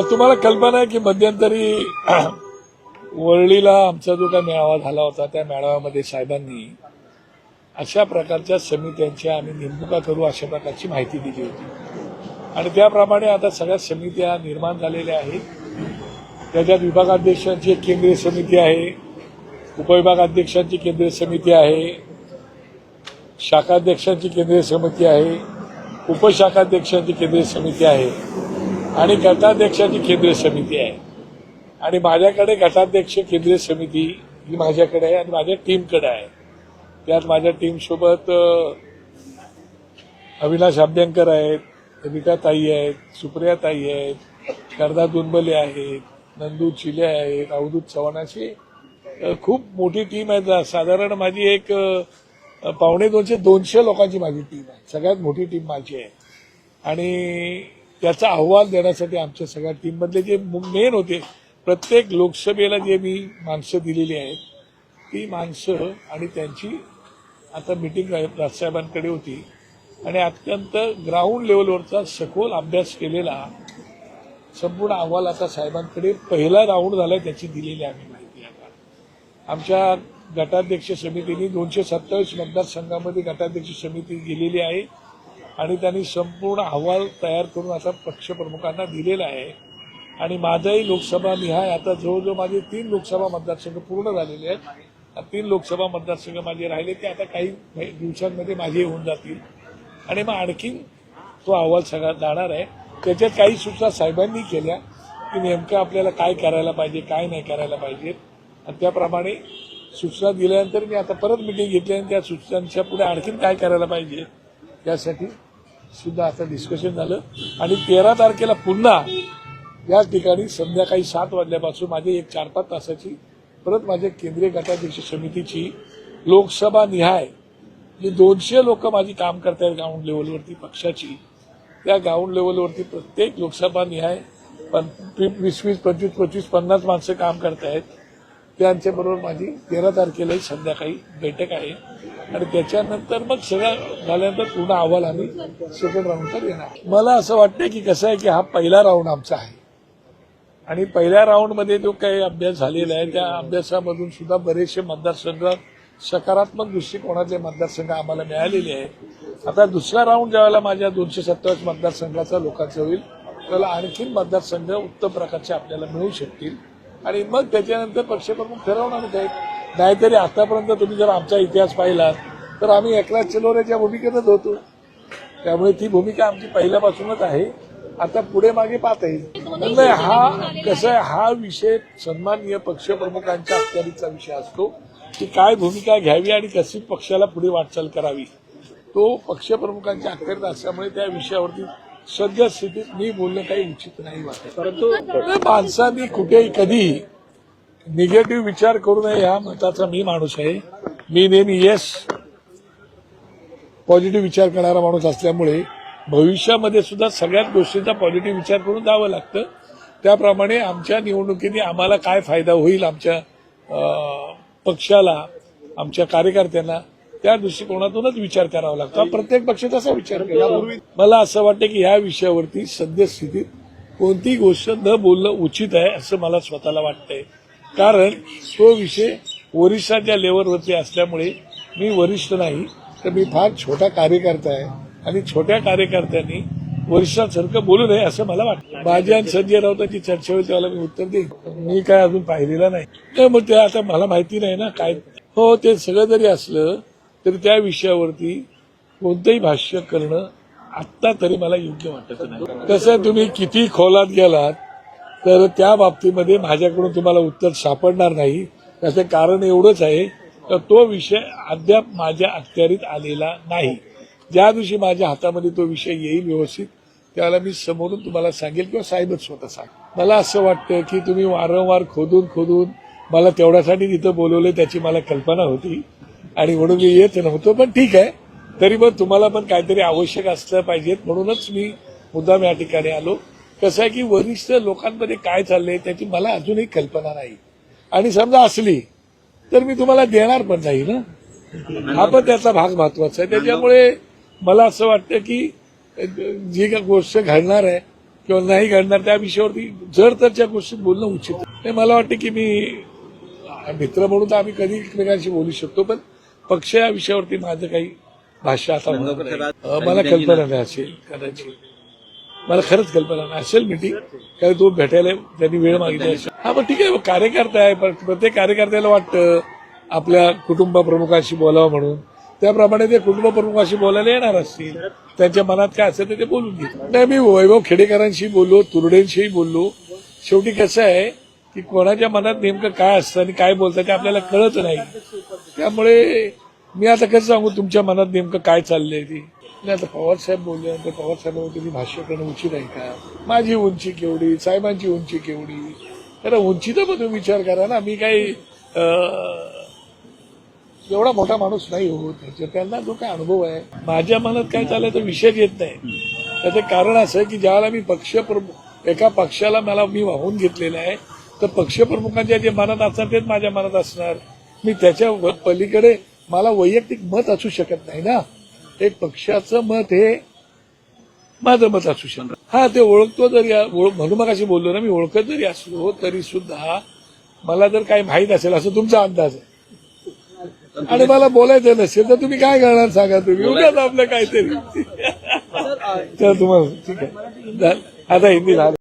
तुम्हाला कल्पना आहे की मध्यंतरी वरळीला आमचा जो काही मेळावा झाला होता त्या मेळाव्यामध्ये साहेबांनी अशा प्रकारच्या समित्यांच्या आम्ही नेमणुका करू अशा प्रकारची माहिती दिली होती. आणि त्याप्रमाणे आता सगळ्या समित्या निर्माण झालेल्या आहेत. त्याच्यात विभागाध्यक्षांची एक केंद्रीय समिती आहे उपविभागाध्यक्षांची केंद्रीय समिती आहे शाखाध्यक्षांची केंद्रीय समिती आहे उपशाखाध्यक्षांची केंद्रीय समिती आहे. आणि गटाध्यक्षाची केंद्रीय समिती आहे. आणि माझ्याकडे गटाध्यक्ष केंद्रीय समिती ही माझ्याकडे आहे आणि माझ्या टीमकडे आहे. त्यात माझ्या टीमसोबत अविनाश आभ्यंकर आहेत रीटाताई आहेत सुप्रिया ताई आहेत करदा दुनबले आहेत नंदू चिले आहेत अवधूत चव्हाण अशी खूप मोठी टीम आहे. साधारण माझी एक पावणे दोनशे दोनशे लोकांची माझी टीम आहे. सगळ्यात मोठी टीम माझी आहे. आणि त्याचा अहवाल देण्यासाठी आमच्या सगळ्या टीममधले जे मेन होते प्रत्येक लोकसभेला जे मी माणसं दिलेली आहेत ती माणसं आणि त्यांची आता मिटिंग राजसाहेबांकडे होती. आणि अत्यंत ग्राउंड लेवलवरचा सखोल अभ्यास केलेला संपूर्ण अहवाल आता साहेबांकडे पहिला राऊंड झाला त्याची दिलेली आम्ही माहिती आता. आमच्या गटाध्यक्ष समितीने दोनशे सत्तावीस मतदारसंघामध्ये गटाध्यक्ष समिती गेलेली आहे. आणि त्यांनी संपूर्ण अहवाल तयार करून आता पक्षप्रमुखांना दिलेला आहे. आणि माझाही लोकसभा निहाय आता जवळजवळ माझे तीन लोकसभा मतदारसंघ पूर्ण झालेले आहेत. तीन लोकसभा मतदारसंघ माझे राहिले ते आता काही दिवसांमध्ये माझे होऊन जातील. आणि मग आणखीन तो अहवाल सगळा जाणार आहे. त्याच्यात काही सूचना साहेबांनी केल्या की नेमकं आपल्याला काय करायला पाहिजे काय नाही करायला पाहिजे. आणि त्याप्रमाणे सूचना दिल्यानंतर मी आता परत मिटिंग घेतली आणि त्या सूचनांच्या पुढे आणखीन काय करायला पाहिजे यासाठी सुद्धा आता डिस्कशन झालं. आणि तेरा तारखेला पुन्हा या ठिकाणी संध्याकाळी सात वाजल्यापासून माझी एक चार पाच तासाची परत माझ्या केंद्रीय गटाध्यक्ष समितीची लोकसभा निहाय जी दोनशे लोक माझी काम करतायत ग्राउंड लेवलवरती पक्षाची त्या ग्राउंड लेवलवरती प्रत्येक लोकसभा निहाय पण वीस वीस पंचवीस पंचवीस पन्नास माणसं काम करतायत. त्यांच्याबरोबर माझी तेरा तारखेलाही संध्याकाळी बैठक आहे. आणि त्याच्यानंतर मग सगळं झाल्यानंतर पूर्ण अहवाल आम्ही सेकंड राऊंडचा देणार. मला असं वाटतं की कसं आहे की हा पहिला राऊंड आमचा आहे. आणि पहिल्या राऊंडमध्ये जो काही अभ्यास झालेला आहे त्या अभ्यासामधून सुद्धा बरेचसे मतदारसंघ सकारात्मक दृष्टिकोनातले मतदारसंघ आम्हाला मिळालेले आहेत. आता दुसरा राऊंड ज्यावेळेला माझ्या दोनशे सत्तावीस मतदारसंघाचा लोकांचा होईल त्याला आणखीन मतदारसंघ उत्तम प्रकारचे आपल्याला मिळू शकतील. आणि मग त्याच्यानंतर पक्षप्रमुख ठरवणारच आहेत. नाहीतरी आतापर्यंत तुम्ही जर आमचा इतिहास पाहिलात तर आम्ही एकनाथ चिलोऱ्याच्या भूमिकेतच होतो. त्यामुळे ती भूमिका आमची पहिल्यापासूनच आहे. आता पुढे मागे पाहता येईल. नाही हा कसं आहे हा विषय सन्माननीय पक्षप्रमुखांच्या अखत्यारीचा विषय असतो की काय भूमिका घ्यावी आणि कशी पक्षाला पुढे वाटचाल करावी. तो पक्षप्रमुखांच्या अखत्यारीत असल्यामुळे त्या विषयावरती सध्या स्थितीत मी बोलणं काही उचित नाही वाटत. परंतु माणसांनी कुठेही कधी निगेटिव्ह विचार करू नये ह्या मताचा मी माणूस आहे. मी नेहमी येस पॉझिटिव्ह विचार करणारा माणूस असल्यामुळे भविष्यामध्ये सुद्धा सगळ्याच गोष्टींचा पॉझिटिव्ह विचार करून जावं लागतं. त्याप्रमाणे आमच्या निवडणुकीने आम्हाला काय फायदा होईल आमच्या पक्षाला आमच्या कार्यकर्त्यांना त्या दृष्टिकोनातूनच विचार करावा लागतो. प्रत्येक पक्ष तसा विचार यापूर्वी मला असं वाटतं की ह्या विषयावरती सद्यस्थितीत कोणतीही गोष्ट न बोलणं उचित आहे असं मला स्वतःला वाटतंय. कारण तो विषय वरिष्ठांच्या लेवलवरती असल्यामुळे मी वरिष्ठ नाही तर मी फार छोटा कार्यकर्ता आहे आणि छोट्या कार्यकर्त्यांनी वरिष्ठांसारखं बोलू नये असं मला वाटतं. माझी आणि संजय राऊतांची चर्चा होईल त्याला मी उत्तर देईन. मी काय अजून पाहिलेलं नाही. तर मग ते आता मला माहिती नाही ना काय हो ते सगळं जरी असलं तर त्या विषयावरती कोणतंही भाष्य करणं आत्ता तरी मला योग्य वाटत नाही. तसं तुम्ही किती खोलात गेलात तर त्या बाबतीमध्ये माझ्याकडून तुम्हाला उत्तर सापडणार नाही. त्याचं कारण एवढंच आहे तर तो विषय अद्याप माझ्या अखत्यारीत आलेला नाही. ज्या दिवशी माझ्या हातामध्ये तो विषय येईल व्यवस्थित त्याला मी समोरून तुम्हाला सांगेल किंवा साहेबच स्वतः सांग. मला असं वाटतं की तुम्ही वारंवार खोदून खोदून मला तेवढ्यासाठी तिथं बोलवलं त्याची मला कल्पना होती. आणि म्हणून मी येत नव्हतो. पण ठीक आहे. तरी मग तुम्हाला पण काहीतरी आवश्यक असलं पाहिजेत. म्हणूनच मी मुद्दाम या ठिकाणी आलो. कसं आहे की वरिष्ठ लोकांमध्ये काय चाललंय त्याची मला अजूनही कल्पना नाही. आणि समजा असली तर मी तुम्हाला देणार पण नाही ना. हा पण त्याचा भाग महत्त्वाचा आहे. त्याच्यामुळे मला असं वाटतं की जी काही गोष्ट घडणार आहे किंवा नाही घडणार त्या विषयावरती जर तर त्या गोष्टी बोलणं उचित नाही, मला वाटतं की मी मित्र म्हणून तर आम्ही कधी एकमेकांशी बोलू शकतो पण पक्ष या विषयावरती माझं काही भाष्य आता मला कल्पना नाही असेल कदाचित. मला खरंच कल्पना नाही. असेल मिटिंग कारण तो भेटायला त्यांनी वेळ मागितली असेल. हा पण ठीक आहे कार्यकर्ता आहे प्रत्येक कार्यकर्त्याला वाटतं आपल्या कुटुंब प्रमुखाशी बोलावं म्हणून. त्याप्रमाणे ते कुटुंब प्रमुखाशी बोलायला येणार असतील. त्यांच्या मनात काय असेल ते ते बोलून घेतील. नाही मी वैभव खेडेकरांशी बोललो तुरडेंशीही बोललो. शेवटी कसं आहे की कोणाच्या मनात नेमकं काय असतं आणि काय बोलतं ते आपल्याला कळत नाही. त्यामुळे मी आता कसं सांगू तुमच्या मनात नेमकं काय चाललंय ती? नाही आता पवार साहेब बोलल्यानंतर पवार साहेबांवरती भाष्य करणं उचित आहे का? माझी उंची केवढी साहेबांची उंची केवढी? तर उंचीचा पण तुम्ही विचार करा ना. मी काही एवढा मोठा माणूस नाही होत त्यांना जो काय अनुभव आहे माझ्या मनात काय चाललंय तो विषयच येत नाही. त्याचं कारण असं आहे की ज्यावेळेला मी पक्षप्रमुख एका पक्षाला मला मी वाहून घेतलेलं आहे तर पक्षप्रमुखांच्या जे मनात असणार तेच माझ्या मनात असणार. मी त्याच्या पलीकडे मला वैयक्तिक मत असू शकत नाही ना. एक पक्षाचं मत हे माझं मत असू शकतं हा ते ओळखतो जरी म्हणून मग अशी बोललो ना मी ओळखत जरी असलो तरी सुद्धा मला जर काही माहीत असेल असं तुमचा अंदाज आहे. आणि मला बोलायचं नसेल तर तुम्ही काय करणार सांगा तुम्ही? उगाच आपलं काहीतरी. तर तुम्हाला ठीक आहे. आता हिंदी झालं.